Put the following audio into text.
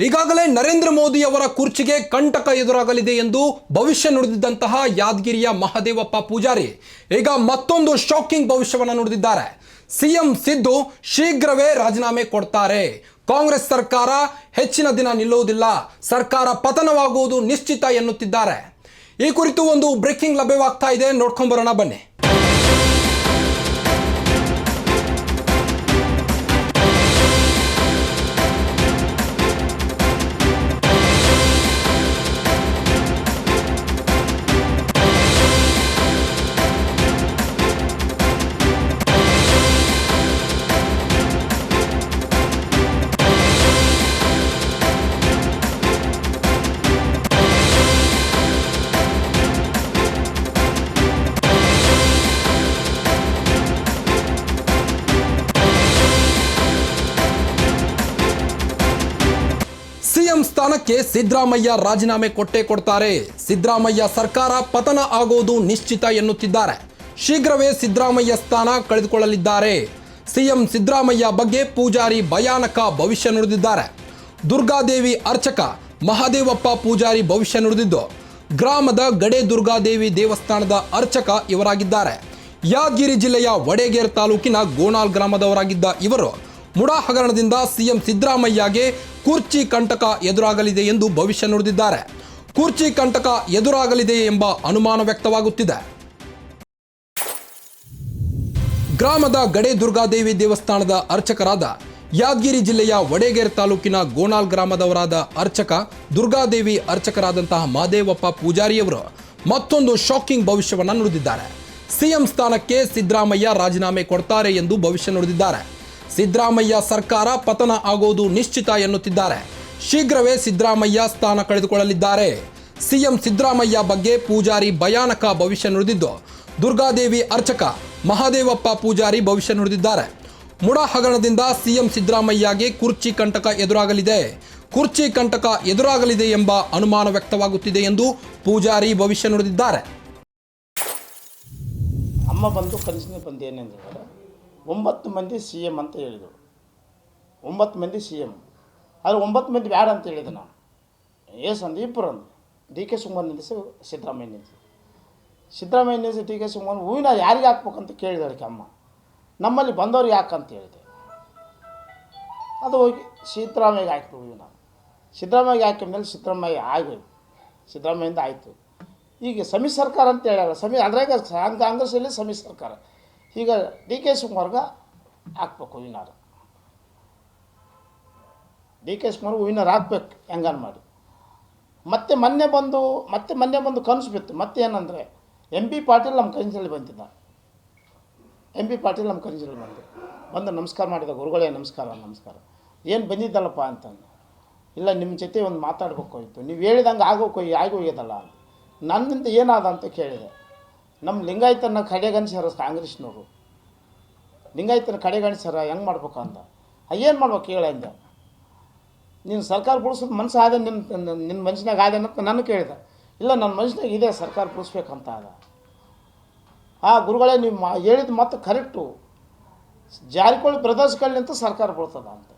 ಈಗಾಗಲೇ ನರೇಂದ್ರ ಮೋದಿ ಅವರ ಕುರ್ಚಿಗೆ ಕಂಟಕ ಎದುರಾಗಲಿದೆ ಎಂದು ಭವಿಷ್ಯ ನುಡಿದಿದ್ದಂತಹ ಯಾದಗಿರಿಯ ಮಹದೇವಪ್ಪ ಪೂಜಾರಿ ಈಗ ಮತ್ತೊಂದು ಶಾಕಿಂಗ್ ಭವಿಷ್ಯವನ್ನು ನುಡಿದಿದ್ದಾರೆ. ಸಿಎಂ ಸಿದ್ದು ಶೀಘ್ರವೇ ರಾಜೀನಾಮೆ ಕೊಡ್ತಾರೆ. ಕಾಂಗ್ರೆಸ್ ಸರ್ಕಾರ ಹೆಚ್ಚಿನ ದಿನ ನಿಲ್ಲುವುದಿಲ್ಲ. ಸರ್ಕಾರ ಪತನವಾಗುವುದು ನಿಶ್ಚಿತ ಎನ್ನುತ್ತಿದ್ದಾರೆ. ಈ ಕುರಿತು ಒಂದು ಬ್ರೇಕಿಂಗ್ ಲಭ್ಯವಾಗ್ತಾ ಇದೆ. ನೋಡ್ಕೊಂಬರೋಣ ಬನ್ನಿ. ಸಿಎಂ ಸ್ಥಾನಕ್ಕೆ ಸಿದ್ದರಾಮಯ್ಯ ರಾಜೀನಾಮೆ ಕೊಟ್ಟೇ ಕೊಡ್ತಾರೆ. ಸಿದ್ದರಾಮಯ್ಯ ಸರ್ಕಾರ ಪತನ ಆಗೋದು ನಿಶ್ಚಿತ ಎನ್ನುತ್ತಿದ್ದಾರೆ. ಶೀಘ್ರವೇ ಸಿದ್ದರಾಮಯ್ಯ ಸ್ಥಾನ ಕಳೆದುಕೊಳ್ಳಲಿದ್ದಾರೆ. ಸಿಎಂ ಸಿದ್ದರಾಮಯ್ಯ ಬಗ್ಗೆ ಪೂಜಾರಿ ಭಯಾನಕ ಭವಿಷ್ಯ ನುಡಿದಿದ್ದಾರೆ. ದುರ್ಗಾದೇವಿ ಅರ್ಚಕ ಮಹಾದೇವಪ್ಪ ಪೂಜಾರಿ ಭವಿಷ್ಯ ನುಡಿದಿದ್ದು, ಗ್ರಾಮದ ಗಡೆ ದುರ್ಗಾದೇವಿ ದೇವಸ್ಥಾನದ ಅರ್ಚಕ ಇವರಾಗಿದ್ದಾರೆ. ಯಾದಗಿರಿ ಜಿಲ್ಲೆಯ ವಡೆಗೇರ್ ತಾಲೂಕಿನ ಗೋನಾಲ್ ಗ್ರಾಮದವರಾಗಿದ್ದ ಇವರು ಮುಡಾ ಹಗರಣದಿಂದ ಸಿಎಂ ಸಿದ್ದರಾಮಯ್ಯಗೆ ಕುರ್ಚಿ ಕಂಟಕ ಎದುರಾಗಲಿದೆ ಎಂದು ಭವಿಷ್ಯ ನುಡಿದಿದ್ದಾರೆ. ಕುರ್ಚಿ ಕಂಟಕ ಎದುರಾಗಲಿದೆ ಎಂಬ ಅನುಮಾನ ವ್ಯಕ್ತವಾಗುತ್ತಿದೆ. ಗ್ರಾಮದ ಗಡೆ ದುರ್ಗಾದೇವಿ ದೇವಸ್ಥಾನದ ಅರ್ಚಕರಾದ ಯಾದಗಿರಿ ಜಿಲ್ಲೆಯ ವಡೇಗೇರ್ ತಾಲೂಕಿನ ಗೋನಾಲ್ ಗ್ರಾಮದವರಾದ ಅರ್ಚಕ ದುರ್ಗಾದೇವಿ ಅರ್ಚಕರಾದಂತಹ ಮಹದೇವಪ್ಪ ಪೂಜಾರಿಯವರು ಮತ್ತೊಂದು ಶಾಕಿಂಗ್ ಭವಿಷ್ಯವನ್ನು ನುಡಿದಿದ್ದಾರೆ. ಸಿಎಂ ಸ್ಥಾನಕ್ಕೆ ಸಿದ್ದರಾಮಯ್ಯ ರಾಜೀನಾಮೆ ಕೊಡ್ತಾರೆ ಎಂದು ಭವಿಷ್ಯ ನುಡಿದಿದ್ದಾರೆ. ಸಿದ್ದರಾಮಯ್ಯ ಸರ್ಕಾರ ಪತನ ಆಗೋದು ನಿಶ್ಚಿತ ಎನ್ನುತ್ತಿದ್ದಾರೆ. ಶೀಘ್ರವೇ ಸಿದ್ದರಾಮಯ್ಯ ಸ್ಥಾನ ಕಳೆದುಕೊಳ್ಳಲಿದ್ದಾರೆ. ಸಿಎಂ ಸಿದ್ದರಾಮಯ್ಯ ಬಗ್ಗೆ ಪೂಜಾರಿ ಭಯಾನಕ ಭವಿಷ್ಯ ನುಡಿದಿದ್ದು, ದುರ್ಗಾದೇವಿ ಅರ್ಚಕ, ಮಹಾದೇವಪ್ಪ ಪೂಜಾರಿ ಭವಿಷ್ಯ ನುಡಿದಿದ್ದಾರೆ. ಮುಡಾ ಹಗರಣದಿಂದ ಸಿಎಂ ಸಿದ್ದರಾಮಯ್ಯಗೆ ಕುರ್ಚಿ ಕಂಟಕ ಎದುರಾಗಲಿದೆ. ಕುರ್ಚಿ ಕಂಟಕ ಎದುರಾಗಲಿದೆ ಎಂಬ ಅನುಮಾನ ವ್ಯಕ್ತವಾಗುತ್ತಿದೆ ಎಂದು ಪೂಜಾರಿ ಭವಿಷ್ಯ ನುಡಿದಿದ್ದಾರೆ. ಅಮ್ಮ ಬಂದು ಕನಸಿನ ಬಂದು ಒಂಬತ್ತು ಮಂದಿ ಸಿ ಎಂ ಅಂತ ಹೇಳಿದರು. ಒಂಬತ್ತು ಮಂದಿ ಸಿ ಎಂ ಆದರೆ ಒಂಬತ್ತು ಮಂದಿ ಬ್ಯಾಡ ಅಂತ ಹೇಳಿದೆ ನಾನು. ಎಸ್ ಅಂದು. ಇಬ್ಬರು ಡಿ ಕೆ ಸುಮನ್ ನಿಲ್ಲಿಸಿ, ಸಿದ್ದರಾಮಯ್ಯ ನಿಲ್ಲಿಸಿ. ಸಿದ್ದರಾಮಯ್ಯ ನಿಲ್ಲಿಸಿ, ಡಿ ಕೆ ಸುಮನ್, ಹೂವಿನ ಯಾರಿಗೆ ಹಾಕ್ಬೇಕಂತ ಅದಕ್ಕೆ ಅಮ್ಮ. ನಮ್ಮಲ್ಲಿ ಬಂದವ್ರು ಯಾಕಂತ ಹೇಳಿದೆ. ಅದು ಹೋಗಿ ಸಿದ್ದರಾಮಯ್ಯಗೆ ಹಾಕಿದ್ರು ಹೂವಿನ. ಸಿದ್ದರಾಮಯ್ಯಗೆ ಹಾಕಿದ ಮೇಲೆ ಸಿದ್ದರಾಮಯ್ಯ ಆಗಿ ಸಿದ್ದರಾಮಯ್ಯಿಂದ ಆಯಿತು. ಈಗ ಸಮಿ ಸರ್ಕಾರ ಅಂತ ಹೇಳಲ್ಲ ಸಮಿ, ಅದ್ರಾಗ ಕಾಂಗ್ರೆಸ್, ಕಾಂಗ್ರೆಸ್ಸಲ್ಲಿ ಸಮಿ ಸರ್ಕಾರ. ಈಗ ಡಿ ಕೆ ಶಿವಕುಮಾರ್ಗೆ ಹಾಕ್ಬೇಕು winner. D K Shivakumar winner ಹಾಕ್ಬೇಕು, ಹೆಂಗಾನ ಮಾಡಿ. ಮತ್ತೆ ಮೊನ್ನೆ ಬಂದು, ಮತ್ತೆ ಮೊನ್ನೆ ಬಂದು ಕನಸು ಬಿತ್ತು. ಮತ್ತೆ ಏನಂದರೆ, ಎಂ ಬಿ ಪಾಟೀಲ್ ನಮ್ಮ ಕನಸಲ್ಲಿ ಬಂದಿದ್ದ. ಎಂ ಬಿ ಪಾಟೀಲ್ ನಮ್ಮ ಕನಸಲ್ಲಿ ಬಂದು. ಬಂದು ನಮಸ್ಕಾರ ಮಾಡಿದ ಗುರುಗಳೇ, ನಮಸ್ಕಾರ ನಮಸ್ಕಾರ. ಏನು ಬಂದಿದ್ದಲ್ಲಪ್ಪ ಅಂತಂದು. ಇಲ್ಲ, ನಿಮ್ಮ ಜೊತೆ ಒಂದು ಮಾತಾಡ್ಬೇಕಾಗಿತ್ತು ನೀವು ಹೇಳಿದಂಗೆ ಆಗೋಕೆ ಆಗೋಗ್ಯದಲ್ಲ ನನ್ನಿಂದ ಏನಾದ ಅಂತ ಕೇಳಿದೆ. ನಮ್ಮ ಲಿಂಗಾಯತನ ಕಡೆಗಣಿಸ್ಯಾರ ಕಾಂಗ್ರೆಸ್ನವರು ಲಿಂಗಾಯತನ ಕಡೆಗಣಿಸ್ಯಾರ ಹೆಂಗೆ ಮಾಡ್ಬೇಕು ಅಂತ ಏನು ಮಾಡ್ಬೇಕು ಹೇಳ ಅಂದ. ನೀನು ಸರ್ಕಾರ ಬಿಡಿಸೋದು ಮನಸ್ಸು ಆದ ನಿನ್ನ ನಿನ್ನ ಮನಸ್ಸಿನಾಗ ಆದ ಅಂತ ನಾನು ಕೇಳಿದೆ. ಇಲ್ಲ ನನ್ನ ಮನ್ಸಿನಾಗ ಇದೆ ಸರ್ಕಾರ ಬಿಡಿಸ್ಬೇಕಂತ ಅದ ಆ ಗುರುಗಳೇ ನೀವು ಮಾ ಹೇಳಿದ ಮತ್ತೆ ಕರೆಕ್ಟು. ಜಾರಿಕೊಳ್ಳಿ ಬ್ರದರ್ಸ್ಗಳಿಂತ ಸರ್ಕಾರ ಬೀಳ್ತದ ಅಂತ.